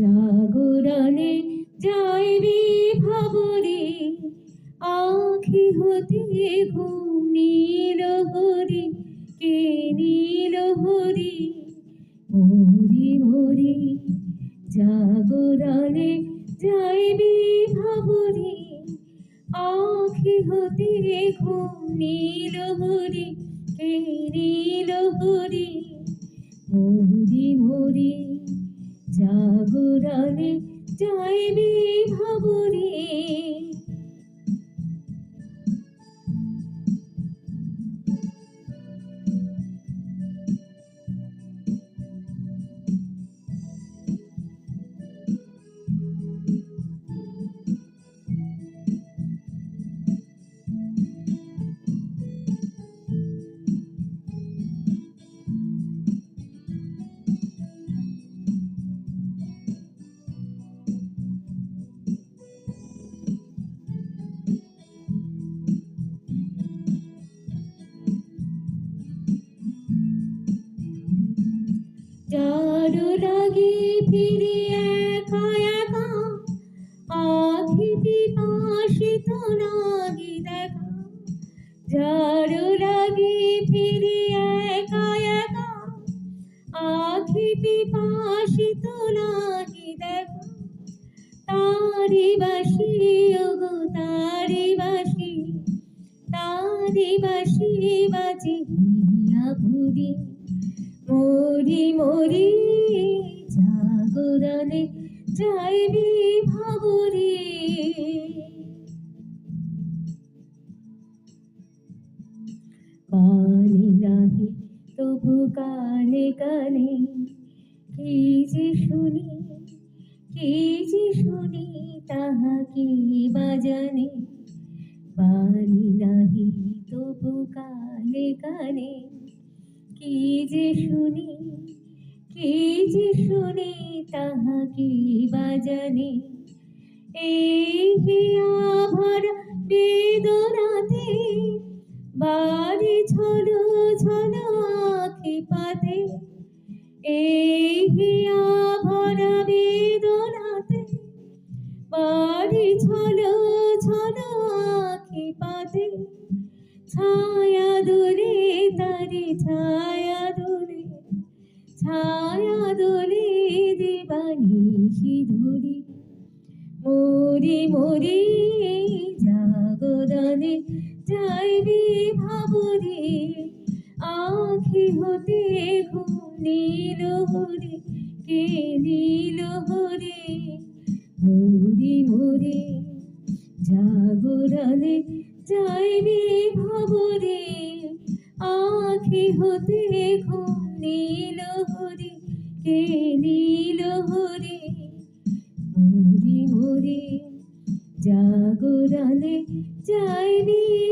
জাগরণে যাইবি ভাবরে আখি হতে ঘুম নীল কে নীল হরি? মরি মরি জাগরণে যাইবি ভাবরে আখি হতে ঘুম নীল কে নীল হরি? যারু লাগি ফিরি একা একা আখি পিপাসিত লাগি দেখা। যারু লাগি ফিরি একা একা আখি পিপাসিত লাগি দেখা। তারি বাসি, ওগো তারি বাসি তারি বাসি বাজে ভুরি মরি মরি জাগরণে যাইবি ভাবরে বাণী নাহি তবু কানে কানে, কি যে শুনি, কি যে শুনি তাহা কি বাজানে বাণী নাহি তবু কানে কানে কি যে শুনি, কি যে শুনি তাহা কি বাজানে এই হিয়া ভর বেদনাতে, বাড়ি ছলো ছলো আখি পাতে। এই হিয়া ভরা বেদনাতে, বাড়ি ছলো ছলো আখি পাতে। ছায়া দোলে তারি ছায়া দোলে ছায়া দোলে দেবানি সিঁদুরি। মরি মরি জাগরণে যাইবি ভাবরে, আখি হতে ঘুম নীল হরে কে নীল হরে মরি মরি জাগরণে যাইবি ভাবরে আখি হতে ঘুম নীল হরি কে নীল হরি? মরি মরি জাগরণে যাইবি